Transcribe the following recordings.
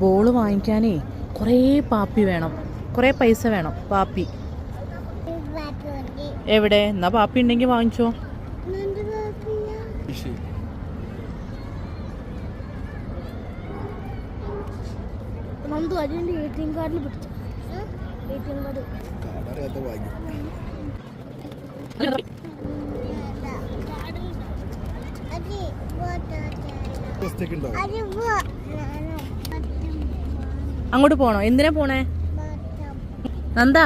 Ball വാങ്ങിക്കാനേ കുറേ പാപ്പി വേണം. കുറേ പൈസ വേണം. പാപ്പി. എവിടെ? എന്നാ പാപ്പി ഉണ്ടെങ്കിൽ വാങ്ങിച്ചോ. എ അങ്ങോട്ട് പോണോ? എന്തിനാ പോണേ? നന്ദാ?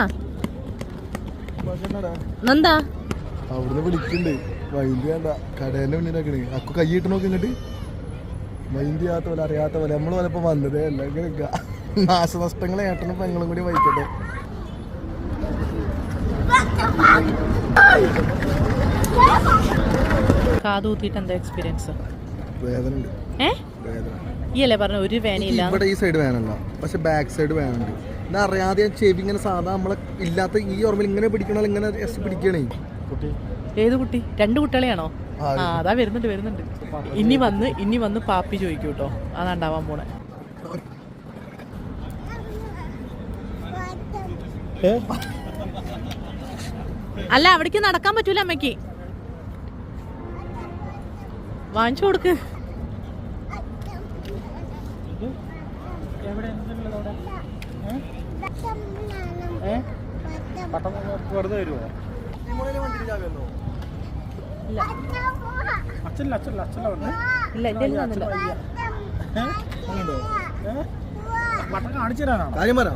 നന്ദാ? അവിടുന്ന് വിളിക്കണ്ട്. മൈൻഡ് വേണ്ട. കടേന്റെ മുന്നിലാക്കണേ അക്കു കൈ ഇട്ട് നോക്കി ഇങ്ങോട്ട്. മൈൻഡ് ചെയ്യാത്ത പോലെ അറിയാത്ത പോലെ. നമ്മൾ വലപ്പോ വന്നതേ അല്ല. ഇങ്ങനെ. നാശനഷ്ടങ്ങൾ ഏട്ടനും പെങ്ങളും കൂടി വഹിക്കട്ടെ. കാതൂത്തിട്ട് എന്താ എക്സ്പീരിയൻസ് വേദന ഉണ്ട് ഏ? വേദന ഈ അല്ലേ പറഞ്ഞ ഒരു വേനയില്ല? ഇവിടെ ഈ സൈഡ് വേനല്ല പക്ഷെ ബാക്ക് സൈഡ് വേനുണ്ട്. എന്നാ അറിയാതെ ഞാൻ ചെവി ഇങ്ങനെ സാധാ നമ്മളെ ഇല്ലാത്ത ഈ ഓർമ്മയിൽ ഇങ്ങനെ പിടിക്കണോ ഇങ്ങനെ പിടിക്കണേ. കുട്ടി. ഏത് കുട്ടി? രണ്ട് കുട്ടികളെയാണോ? ആ, ആ അതാ വരുന്നുണ്ട് വരുന്നുണ്ട്. ഇനി വന്ന് ഇനി വന്ന് പാപ്പി ചോദിക്കൂ കേട്ടോ അതാ ഉണ്ടാവാൻ പോണേ. അല്ല അവിടേക്ക് നടക്കാൻ പറ്റൂല അമ്മയ്ക്ക്. വാങ്ങിച്ചു കൊടുക്ക്. വെറുതെ വരുമോ ഇല്ല. അച്ഛനില്ല അച്ഛനില്ല അച്ഛനില്ല വന്നു. ഇല്ല എന്റെ പട്ടം കാണിച്ചു തരാനാണോ കാര്യം പറ.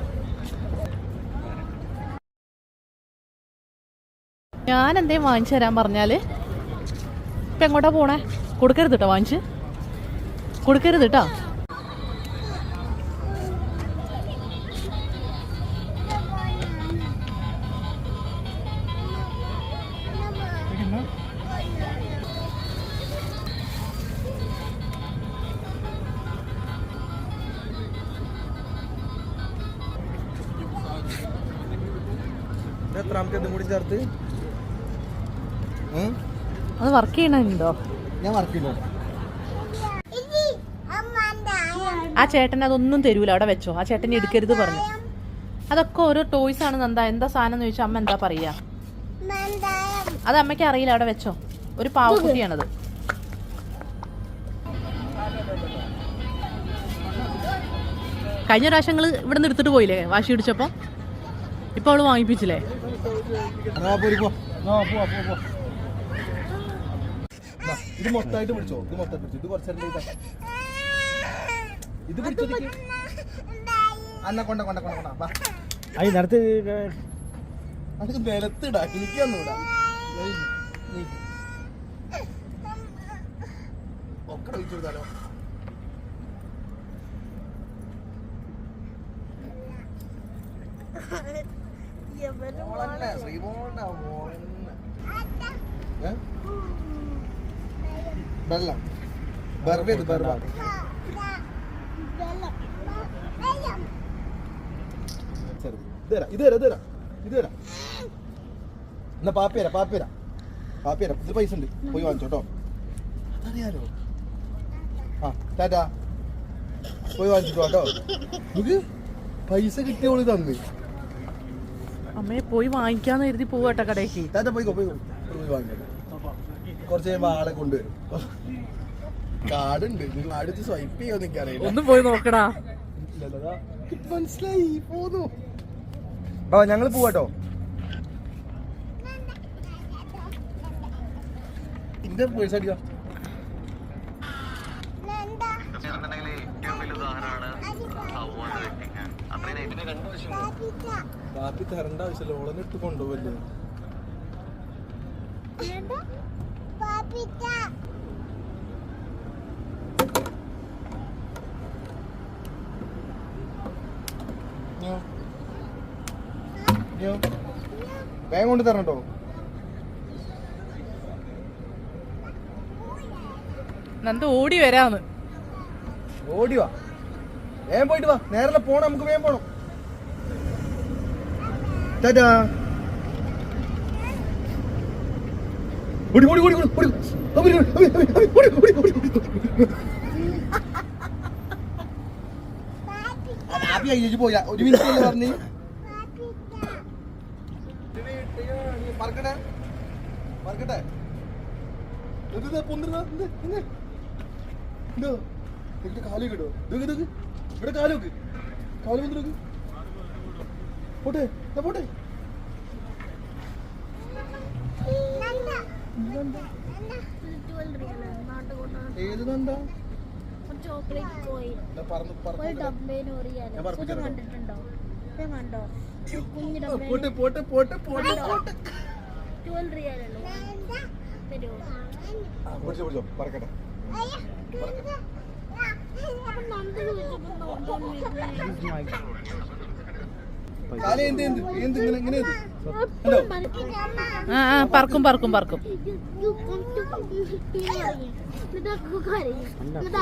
ഞാൻ എന്തേ വാങ്ങിച്ചു തരാൻ പറഞ്ഞാൽ ഇപ്പൊ എങ്ങോട്ടാ പോണേ? കൊടുക്കരുത് കേട്ടോ വാങ്ങിച്ച്. കൊടുക്കരുത് കേട്ടോ ഇതും കൂടി ചേർത്ത്? അത് വർക്ക് ചെയ്യണോ ഞാൻ വർക്കില്ല ആ ചേട്ടൻ അതൊന്നും തരൂല അവിടെ വെച്ചോ. ആ ചേട്ടൻ എടുക്കരുത് പറഞ്ഞു. അതൊക്കെ ഓരോ ടോയ്സ് ആണ് എന്താ എന്താ സാധനം എന്ന് ചോദിച്ചാൽ അമ്മ എന്താ പറയാ? അത് അമ്മയ്ക്ക് അറിയില്ല അവിടെ വെച്ചോ. ഒരു പാവക്കുട്ടിയാണത് കഴിഞ്ഞ പ്രാവശ്യം ഇവിടെ നിന്ന് എടുത്തിട്ട് പോയില്ലേ വാശി പിടിച്ചപ്പോ? ഇപ്പൊ അവൾ വാങ്ങിപ്പിച്ചില്ലേ? ഇത് മൊത്തമായിട്ട് പിടിച്ചോ. ഇത് ഇത് ഇത് കൊണ്ട കൊണ്ട കൊണ്ട കൊണ്ട. വെള്ളം ബർബേത് ബർബ ഇത് തരാം ഇത് ഇത് പൈസ ഉണ്ട്. പോയി വാങ്ങിച്ചോട്ടോ അതറിയാലോ. ആ ടാറ്റാ. പോയി വാങ്ങിച്ചിട്ടോ നമുക്ക് പൈസ കിട്ടിയോളി തന്നേ. അമ്മയെ പോയി വാങ്ങിക്കാന്ന് കരുതി പോവാട്ടോ കടയ്ക്ക് ടാറ്റ പോയിക്കോ പോയിക്കോ. പോയി വാങ്ങിക്കോ. കുറച്ച് കഴിയുമ്പോ ആളെ കൊണ്ടുവരും. കാർഡുണ്ട്. നിങ്ങൾ അടുത്ത് സ്വൈപ്പ് ചെയ്യോ എനിക്കറിയില്ല ഒന്നും പോയി നോക്കടാ. മനസ്സിലായി പോന്നു. ബാ ഞങ്ങൾ പോവാട്ടോ ഇന്റെ പൈസ അടിക്കാം. ഉദാഹരണമാണ് കാപ്പി തരണ്ട ആവശ്യമില്ല. ഓളനെ കൊണ്ടുപോവല്ലേ? വേഗം കൊണ്ട് തരണ്ടോ നന്ദ ഓടി വരാന്ന്. ഓടിവാ വേഗം പോയിട്ട് വാ. നേരെ പോണം നമുക്ക് വേഗം പോണം. ടാറ്റാ. കാലി കിട്ടുമോ ഇതൊക്കെ. ഇവിടെ കാൽ വെക്ക് കാൽ പൊന്തിരക്ക് പോട്ടെ പോട്ടെ. ഏത് നന്ദാ ചോക്ലേറ്റ് പോയി. കണ്ടിട്ടുണ്ടോ? കണ്ടോ? പോട്ടെ പോട്ടെ പോട്ടെ പോട്ടെ പോട്ടെ. ട്വൽവ് റിയാലല്ലോ തരുമോ പിടിച്ചോ പറക്കട്ടെ. ആ ആ പറക്കും പറക്കും പറക്കും. എന്നിട്ട്